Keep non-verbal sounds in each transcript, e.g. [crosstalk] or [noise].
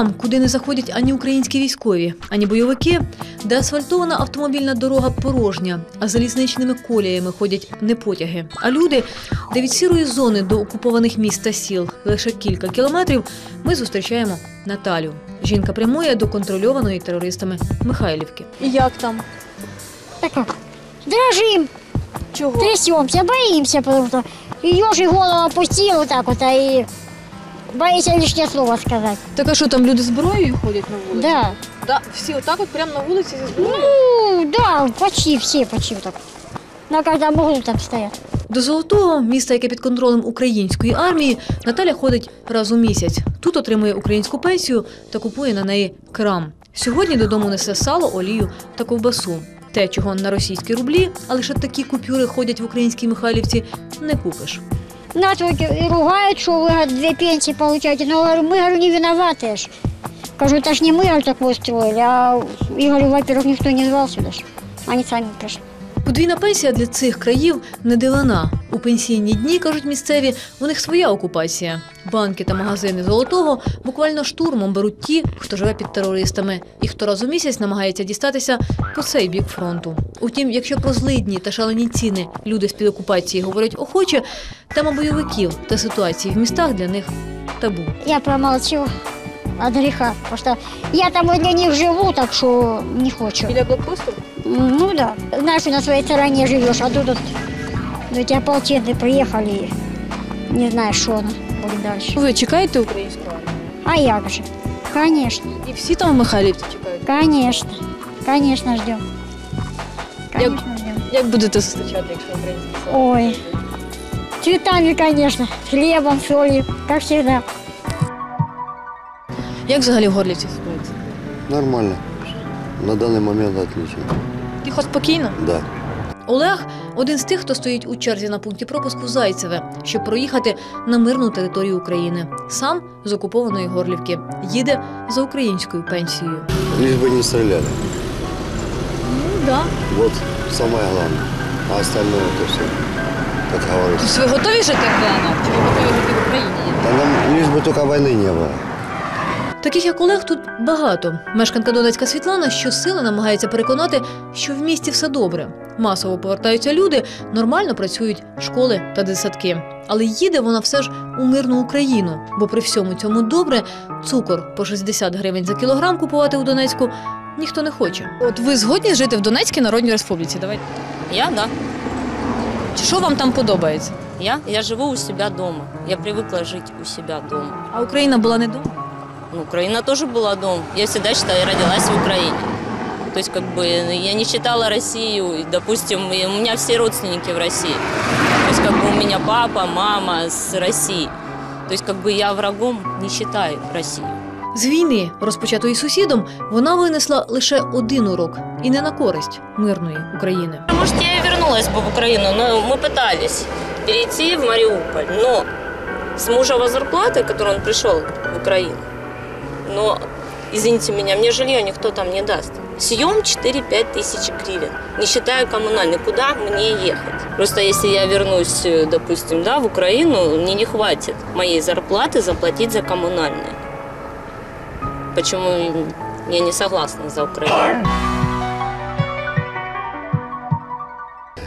там, куди не заходять ані українські військові, ані бойовики, де асфальтована автомобільна дорога порожня, а залізничними коліями ходять не потяги. А люди, де від сірої зони до окупованих міст та сіл лише кілька кілометрів, ми зустрічаємо Наталю. Жінка прямує до контрольованої терористами Михайлівки. І як там? Так? Дрожим, Чого? трясемся, боимся, потому что ее же голову опустил вот так вот, а и боится лишнее слово сказать. Так а що там люди з зброєю ходять на вулиці? Да. Да, всі отак от прямо на вулиці зі зброєю? Ну, да, почти все, почти так. На каждом углу там стоят. До Золотого, міста, яке під контролем української армії, Наталя ходить раз у місяць. Тут отримує українську пенсію та купує на неї крам. Сьогодні додому несе сало, олію та ковбасу. Те, чого на російські рублі, а лише такі купюри ходять в українській Михайлівці, не купиш Нас вот и ругают, что вы говорит, две пенсии получаете. Но говорю, мы говорю, не виноваты ж. Кажу, это ж не мы говорю, такое устроили, а и говорю, во-первых, никто не звал сюда ж. Они сами пришли. Подвійна пенсія для цих країв не дивина. У пенсійні дні, кажуть місцеві, у них своя окупація. Банки та магазини золотого буквально штурмом беруть ті, хто живе під терористами, і хто раз у місяць намагається дістатися по цей бік фронту. Утім, якщо про злидні та шалені ціни люди з під окупації говорять охоче, тема бойовиків та ситуації в містах для них табу. Я промолчу от греха, потому что я там для них живу, так что не хочу. Біля блокпосту? Ну да. Знаешь, на своей стороне живешь, а тут вот эти ополченцы приехали, и не знаешь, что оно будет дальше. Ви чекаєте українську армію? А як же? Конечно, І всі там в Михайлівці чекають. конечно, конечно ждем. Конечно ждем. Як будете зустрічати, якщо українські? Ой, цветами, конечно, хлебом, солью, как всегда. Як взагалі в Горлівці ситуація? Нормально. На данный момент отлично. Тихо, спокійно? Да. Олег один з тих, хто стоїть у черзі на пункті пропуску Зайцеве, щоб проїхати на мирну територію України. Сам з окупованої Горлівки їде за українською пенсією. Лишь бы не стреляли. Ну да. Вот самое главное. А остальное это все, как говорится. Тобто ви готові жити в ДНР? Чи ви готові жити в Україні? Да нам лишь бы только войны не было. Таких як Олег тут багато. Мешканка Донецька Світлана щосили намагається переконати, що в місті все добре. Масово повертаються люди, нормально працюють школи та дитсадки. Але їде вона все ж у мирну Україну, бо при всьому цьому добре цукор по 60 гривень за кілограм купувати у Донецьку ніхто не хоче. От ви згодні жити в Донецькій Народній Республіці? Давайте. Я, да. Чи що вам там подобається? Я, я живу у себя дома. Я привыкла жить у себя дома. А Україна була не дома? Ну, Украина тоже была дом. Я всегда считала, я родилась в Украине. То есть, как бы, я не считала Россию, и, допустим, и у меня все родственники в России. То есть, как бы, у меня папа, мама с России. То есть, как бы, я врагом не считаю Россию. З війни, розпочатої сусідом, вона винесла лише один урок і не на користь мирної України. Может, я и вернулась бы в Украину, но мы пытались перейти в Мариуполь. Но с мужа зарплаты, которой он пришел в Украину, но, извините меня, мне жилье никто там не даст. Съем 4-5 тысяч гривен, не считая коммунальный. Куда мне ехать? Просто если я вернусь, э, допустим, да, в Украину, мне не хватит моей зарплаты заплатить за коммунальные. Почему я не согласна за Украину?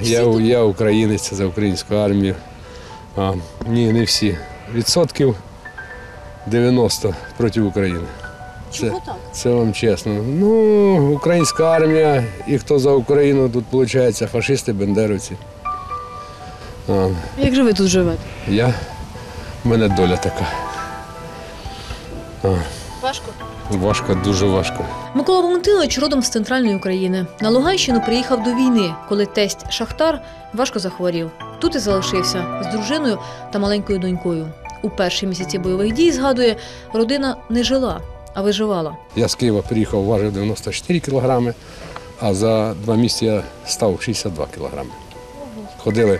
Я, я українець за українську армію. А, ні, не всі. Відсотків 90 проти України. Це, так? це вам чесно. Ну, українська армія і хто за Україну тут виходить, фашисти, бендеровці. А, Як же ви тут живете? я, в мене доля така. А, Важко. важко, дуже важко. Микола Валентинович родом з центральної України. На Луганщину приїхав до війни, коли тесть Шахтар важко захворів. Тут і залишився з дружиною та маленькою донькою. У перші місяці бойових дій згадує, родина не жила, а виживала. Я з Києва приїхав, важив 94 кілограми, а за два місяці я став 62 кілограми. Ходили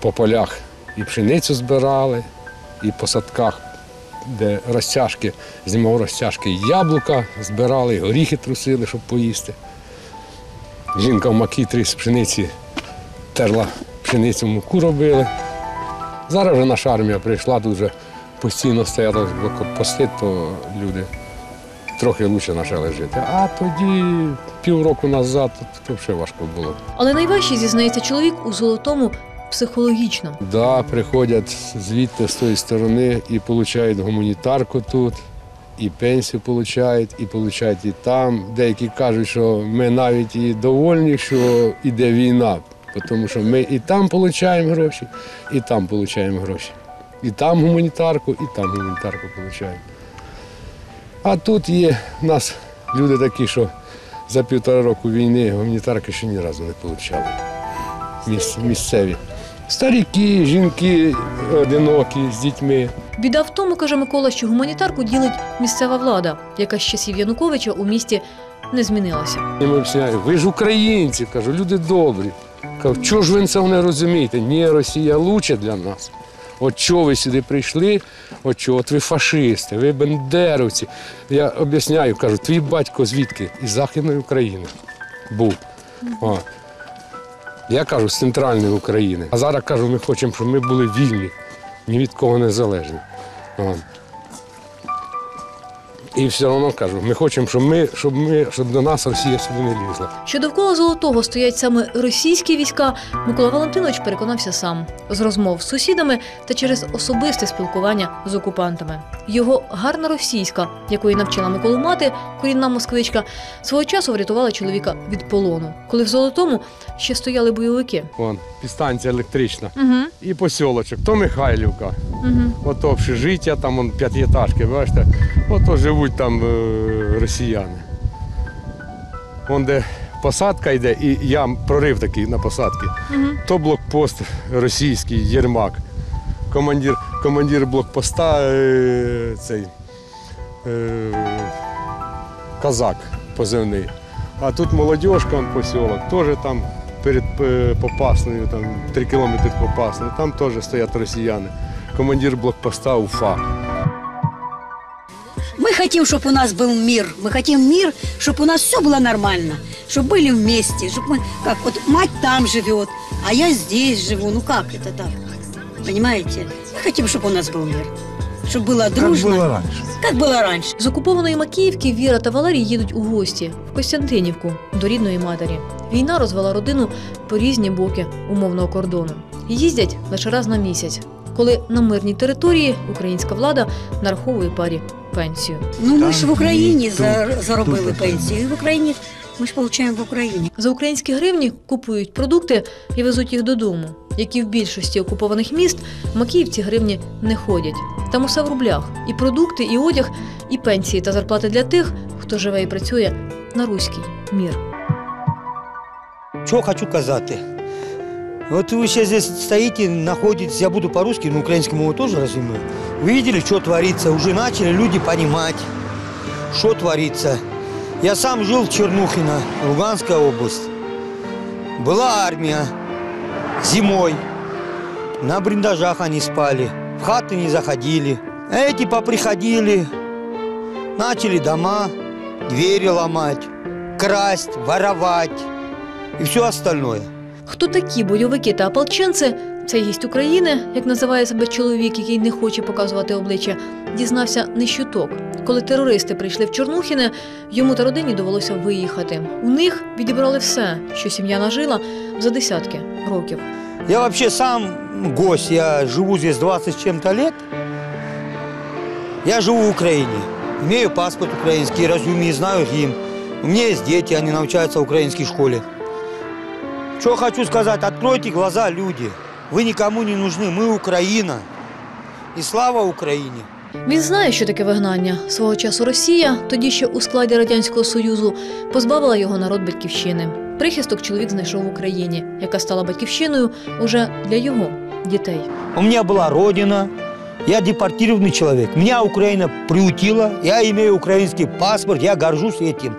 по полях і пшеницю збирали, і по садках, де розтяжки, знімав розтяжки, яблука збирали, горіхи трусили, щоб поїсти. Жінка в макітрі з пшениці терла пшеницю муку робили. Зараз вже наша армія прийшла, тут вже постійно стоять блокпости, то люди трохи краще почали жити. А тоді півроку назад то взагалі важко було. Але найважче зізнається чоловік у золотому психологічно. Да, приходять звідти з тої сторони і отримують гуманітарку тут, і пенсію отримують, і отримують і там. Деякі кажуть, що ми навіть і довольні, що йде війна, тому що ми і там отримуємо гроші, і там отримуємо гроші. І там гуманітарку, і там гуманітарку отримуємо. А тут є в нас люди такі, що за півтора року війни гуманітарки ще ні разу не отримали. Міс- місцеві. Старіки, жінки одинокі з дітьми. Біда в тому, каже Микола, що гуманітарку ділить місцева влада, яка з часів Януковича у місті не змінилася. І ми об'ясняю, ви ж українці, кажу, люди добрі. Кажу, чого ж ви цього не розумієте? Ні, Росія лучше для нас. От чого ви сюди прийшли? От чого? От ви фашисти, ви бендеровці. Я об'ясняю, кажу, твій батько звідки? Із Західної України був. О. Я кажу, з центральної України. А зараз кажу, ми хочемо, щоб ми були вільні, ні від кого не залежні. І все одно кажу, ми хочемо, щоб ми, щоб ми, щоб до нас Росія сюди не лізла. Що довкола золотого стоять саме російські війська, Микола Валентинович переконався сам з розмов з сусідами та через особисте спілкування з окупантами. Його гарна російська, якої навчила Миколу мати, корінна москвичка, свого часу врятувала чоловіка від полону, коли в золотому ще стояли бойовики. Вон, підстанція електрична. Угу, І посілочок, то Михайлівка, угу. ото общежиття, там вон, п'ятиэтажки, бачите, ото живуть там е, росіяни. Вон де посадка йде, і ям прорив такий на посадці. Угу. То блокпост російський, Єрмак. Командир, командир блокпоста е, цей е, казак позивний. А тут молодіжка, он посілок, теж там перед е, Попасною, там 3 кілометри від Попасної, там теж стоять росіяни Командир блокпоста Уфа. Мы хотим, чтобы у нас был мир. Мы хотим мир, чтобы у нас все было нормально. Чтобы были вместе. Чтобы мы, как вот мать там живет, а я здесь живу. Ну как это так? Понимаете? Мы хотим, чтобы у нас был мир. Чтобы было дружно. Как было раньше. Как было раньше. З окупованої Макіївки Віра та Валерій їдуть у гості в Костянтинівку до рідної матері. Війна розвела родину по різні боки умовного кордону. Їздять лише раз на місяць, коли на мирній території українська влада нараховує парі пенсію. Ну ми ж в Україні за- заробили пенсію. І в Україні ми ж получаємо в Україні. За українські гривні купують продукти і везуть їх додому. Як і в більшості окупованих міст, Макіївці гривні не ходять. Там усе в рублях: і продукти, і одяг, і пенсії та зарплати для тих, хто живе і працює на руський мір. Що хочу казати? Вот вы сейчас здесь стоите, находитесь, я буду по-русски, но украинскую мову тоже разумею. Вы видели, что творится? Уже начали люди понимать, что творится. Я сам жил в Чернухино, Луганская область. Была армия зимой. На блиндажах они спали, в хаты не заходили. Эти поприходили, начали дома, двери ломать, красть, воровать и все остальное. Хто такі бойовики та ополченці? Цей гість України, як називає себе чоловік, який не хоче показувати обличчя, дізнався не щуток. Коли терористи прийшли в Чорнухіне, йому та родині довелося виїхати. У них відібрали все, що сім'я нажила за десятки років. Я вообще сам гость, я живу здесь 20 с чем-то лет. Я живу в Украине, имею паспорт украинский, разумею, знаю гимн. У меня есть дети, они научаются в украинской школе. Что хочу сказать, откройте глаза, люди. Вы никому не нужны, мы Украина. И слава Украине. Він знає, що таке вигнання. Свого часу Росія, тоді ще у складі Радянського Союзу, позбавила його народ батьківщини. Прихисток чоловік знайшов в Україні, яка стала батьківщиною уже для його дітей. У меня была родина, я депортированный человек. Меня Украина приутила, я имею украинский паспорт, я горжусь этим.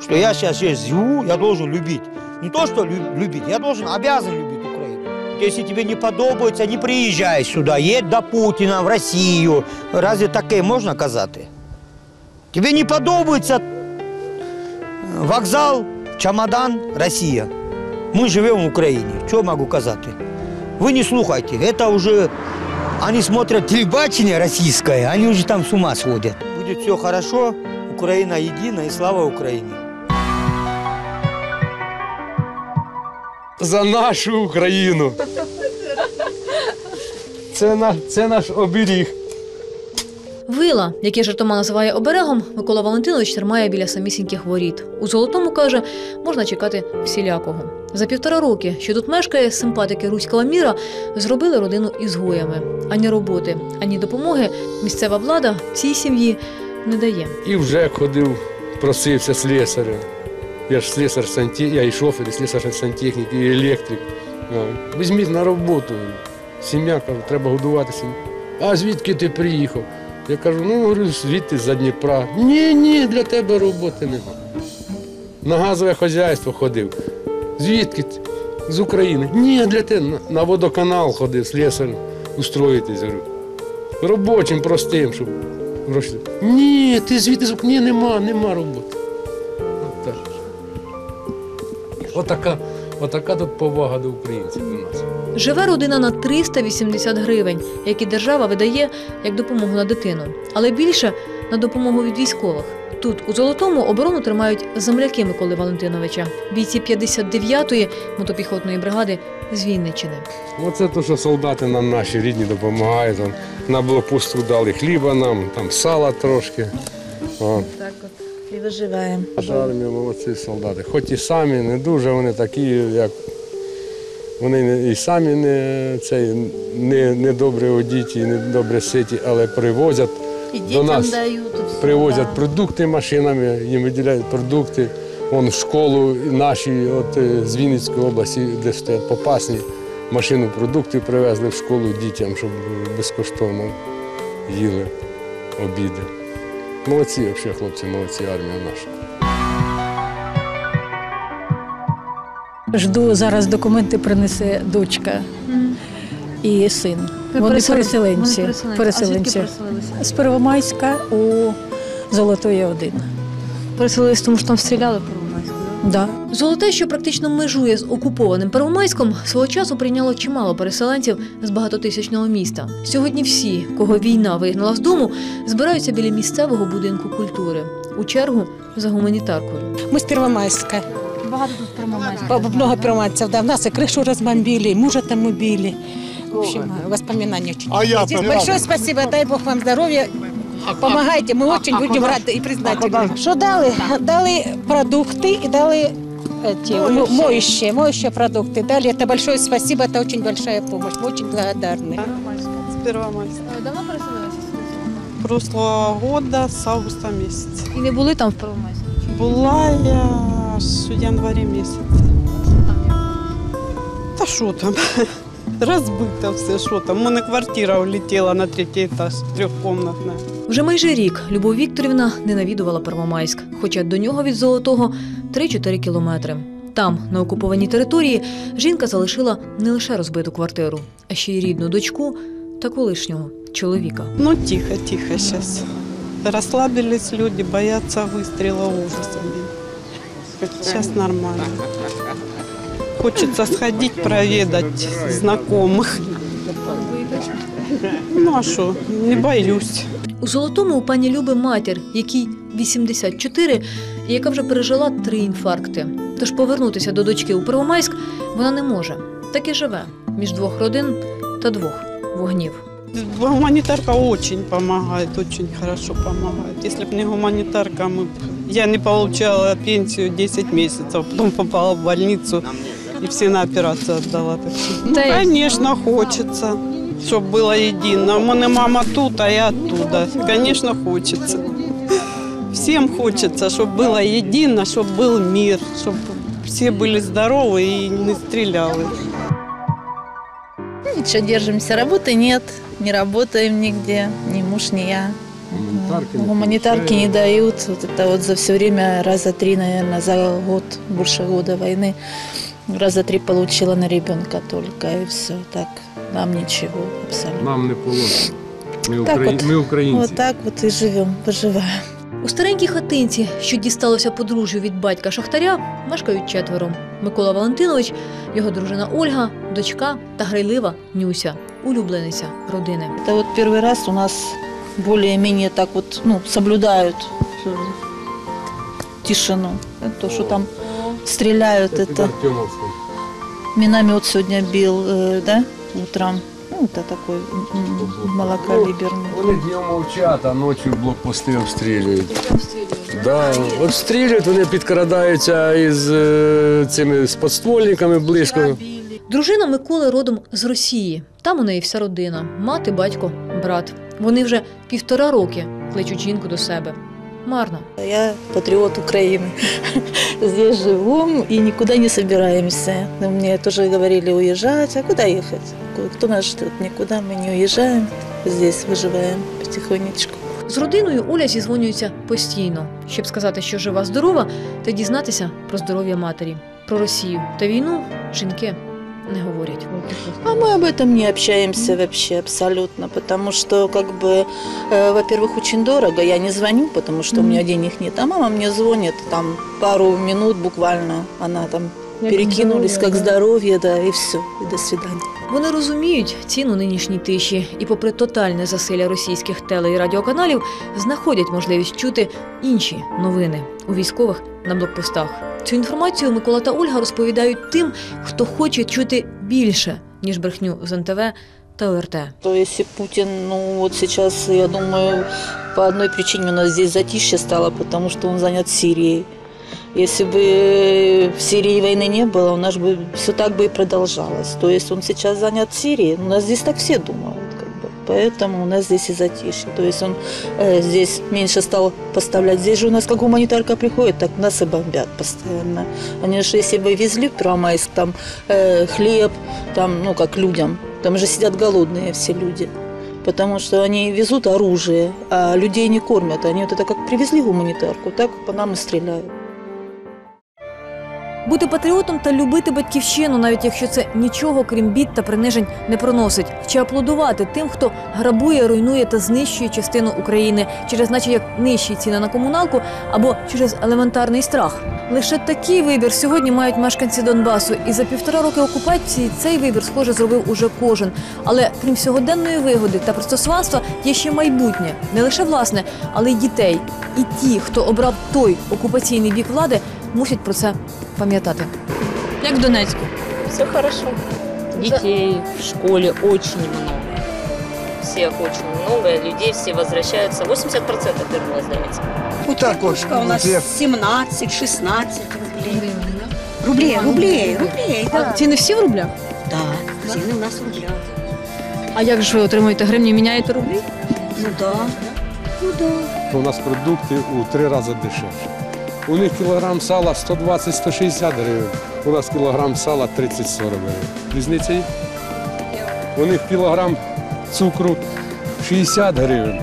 Что я сейчас здесь живу, я должен любить. Не то, что лю- любить, я должен, обязан любить Украину. Если тебе не подобается, не приезжай сюда, едь до Путина в Россию. Разве таке можно казати? Тебе не подобається вокзал, чемодан, Росія. Ми живемо в Україні. Що можу казати? Ви не слухайте, это уже они смотрят телебачение российское, они уже там с ума сходят. Будет все хорошо, Украина едина и слава Украине. За нашу Україну. Це, на, це наш оберіг. Вила, який жартома називає оберегом, Микола Валентинович тримає біля самісіньких воріт. У золотому каже, можна чекати всілякого. За півтора роки, що тут мешкає, симпатики руського міра зробили родину ізгоями. Ані роботи, ані допомоги місцева влада цій сім'ї не дає. І вже ходив, просився слесаря. Я ж слесар сантехнік, я і шофер, і слесар сантехнік, і електрик. Візьміть на роботу. Сім'я каже, треба годувати сім'ю. А звідки ти приїхав? Я кажу, ну говорю, звідти за Дніпра. Ні, ні, для тебе роботи немає. На газове хазяйство ходив. Звідки? ти? З України. Ні, для тебе на- на водоканал ходив, слесар устроїтись. Говорю. Робочим, простим, щоб гроші. Ні, ти звідти Ні, нема, нема роботи. Отака, отака тут повага до українців до нас. Живе родина на 380 гривень, які держава видає як допомогу на дитину, але більше на допомогу від військових. Тут у золотому оборону тримають земляки Миколи Валентиновича, бійці 59-ї мотопіхотної бригади з Вінниччини. Оце то, що солдати нам наші рідні допомагають. Там, на блокпосту дали хліба нам, там сала трошки. О. Так от і виживаємо. Наша армія молодці солдати. Хоч і самі не дуже вони такі, як вони і самі не, цей, не, не добре одіті, не добре ситі, але привозять, І До нас дають. привозять да. продукти машинами, їм виділяють продукти. Вон в школу наші от, е, з Вінницької області, де стоять попасні, машину продуктів привезли в школу дітям, щоб безкоштовно їли обіди. Молодці, взагалі, хлопці, молодці, армія наша. Жду зараз документи принесе дочка і син. Вони переселенці. переселенці. З Первомайська у Золотої 1. Переселились, тому що там стріляли. Да. Золоте, що практично межує з окупованим Первомайськом, свого часу прийняло чимало переселенців з багатотисячного міста. Сьогодні всі, кого війна вигнала з дому, збираються біля місцевого будинку культури у чергу за гуманітаркою. Мы с Первомайска. Багато тут Первомайська. Б- Много первомайцев, да. У нас и крышу разбомбили, и мужа там убили. В общем, воспоминания очень. А я Большое спасибо, дай Бог вам здоровья. Помогайте, мы очень будем рады и признательны. Что дали? Дали продукты и дали эти, мо- моющие, моющие продукты. Дали это большое спасибо, это очень большая помощь. Мы очень благодарны. С Первомайска. Давно переселилися? Прошлого года с августа месяца. І не були там в Первомайську? Была я с января месяца. Та що там? [laughs] Розбито все, що там. У мене квартира влетіла на третій етаж, трьохкомнатна. Вже майже рік Любов Вікторівна не навідувала Первомайськ, хоча до нього від Золотого 3-4 кілометри. Там, на окупованій території, жінка залишила не лише розбиту квартиру, а ще й рідну дочку та колишнього чоловіка. Ну, тихо, тихо сейчас. Расслабились люди, боятся выстрела ужасами. Сейчас нормально. Хочется сходить, проведать знакомых. Ну а що, не боюсь. У Золотому у пані Люби матір, якій 84, і яка вже пережила три інфаркти. Тож повернутися до дочки у Первомайськ вона не може. Так і живе між двох родин та двох вогнів. Гуманитарка очень помогает, очень хорошо помогает. Если бы не гуманитарка, мы б- я не получала пенсию 10 месяцев, потом попала в больницу и все на. Так что, ну, Да и- чтобы было едино. У меня мама тут, а я оттуда. Конечно, хочется. Всем хочется, чтобы было едино, чтобы был мир, чтобы все были здоровы и не стреляли. Ничего, держимся. Работы нет, не работаем нигде, ни муж, ни я. Гуманітарки не Гуманитарки не дают. Вот это вот за все время раза три, наверное, за год, больше года войны, раза три получила на ребенка только, и все. Так, нам ничего абсолютно. Нам не положено. Ми, Так украї... от. ми українці. Вот так вот и живем, выживаем. У старенькій хатинці, що дісталося подружжю від батька Шахтаря, мешкають четверо: Микола Валентинович, його дружина Ольга, дочка та грайлива Нюся, улюблениця родини. Это вот первый раз у нас более-менее так вот, ну, соблюдают э, тишину. Э, То, что там стреляют, это Артемовський. миномет сегодня бил, э, да, Утром. Ну, это такой м, малокалиберный. Вони днем мовчать, а ночі блокпости обстрілюють. Да, обстрілюють, вони підкрадаються із е, цими з подствольниками близько. Дружина Миколи родом з Росії. Там у неї вся родина: мати, батько, брат. Вони вже півтора роки кличуть жінку до себе Марно. Я патриот Украины. [laughs] Здесь живем и никуда не собираемся. Но Мне тоже говорили уезжать. А куда ехать? Кто нас ждет? Никуда мы не уезжаем. Здесь выживаем потихонечку. З родиною Оля зізвонюється постійно, щоб сказати, що жива здорова, та дізнатися про здоров'я матері. Про Росію та війну жінки не говорять. А мы об этом не общаемся вообще абсолютно, потому что, как бы, э, во-первых, очень дорого. Я не звоню, потому что у меня денег нет. А мама мне звонит, там пару минут буквально, она там перекинулись, как здоровье, да, и все, и до свидания. Вони розуміють ціну нинішній тиші і, попри тотальне засилля російських теле і радіоканалів, знаходять можливість чути інші новини у військових на блокпостах. Цю інформацію Микола та Ольга розповідають тим, хто хоче чути більше ніж брехню з НТВ та ОРТ. То если Путин, ну вот сейчас, я думаю, по одной причине у нас здесь затишье стало, потому что он занят Сирией. Если бы в Сирии войны не было, у нас бы все так бы и продолжалось. То есть он сейчас занят Сирией. У нас здесь так все думают. Как бы. Поэтому у нас здесь и затишье. То есть он э, здесь меньше стал поставлять. Здесь же у нас как гуманитарка приходит, так нас и бомбят постоянно. Они же, если бы везли в Первомайск там э, хлеб, там, ну, как людям, там же сидят голодные все люди. Потому что они везут оружие, а людей не кормят. Они вот это как привезли гуманитарку, так по нам и стреляют. Бути патріотом та любити батьківщину, навіть якщо це нічого крім бід та принижень не проносить, чи аплодувати тим, хто грабує, руйнує та знищує частину України через, наче як нижчі ціни на комуналку або через елементарний страх. Лише такий вибір сьогодні мають мешканці Донбасу, і за півтора роки окупації цей вибір, схоже, зробив уже кожен. Але крім сьогоденної вигоди та пристосуванства, є ще майбутнє, не лише власне, але й дітей. І ті, хто обрав той окупаційний бік влади, мусять про це пам'ятати. Як в Донецьку. Все хорошо. Детей в школе очень много. Всех очень много, людей все возвращаются. 80% вернулось в Донецк. Вот так вот. у нас 17-16 рублей. Рублей, рублей, рублей, да. Ціни всі в рублях? Да, цены у нас в рублях. А як же ви отримуєте гривні, міняєте рублі? Ну да. Ну да. У нас продукти у три рази дешевше. У них кілограм сала 120-160 гривень, у нас кілограм сала 30-40 гривень. Різниця є? У них кілограм цукру 60 гривень.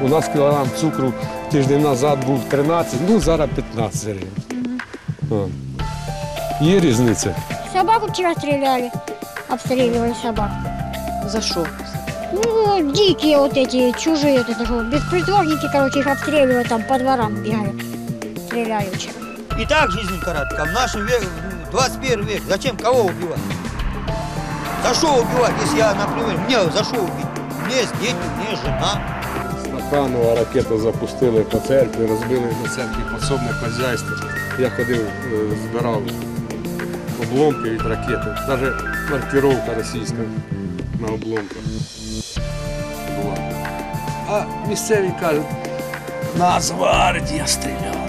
У нас кілограм цукру тиждень назад був 13, ну зараз 15 гривень. О. Є різниця. Собаку вчера стреляли, обстреливали собак. За що? Ну, дикие вот эти, чужие, вот это беспризорники, короче, их обстреливают, там по дворам бегали. Стреляли вчера. И так жизнь коротка. В нашем веке, 21 век, зачем кого убивать? За что убивать, если я, например, мне за что убить? У меня есть дети, у меня есть жена. Стаханова ракету запустили по церкві, розбили на церкві підсобне хазяйство. Я ходив, е, збирав обломки від ракети. Навіть маркировка російська на обломках була. А місцеві кажуть, Нацгвардія стріляла.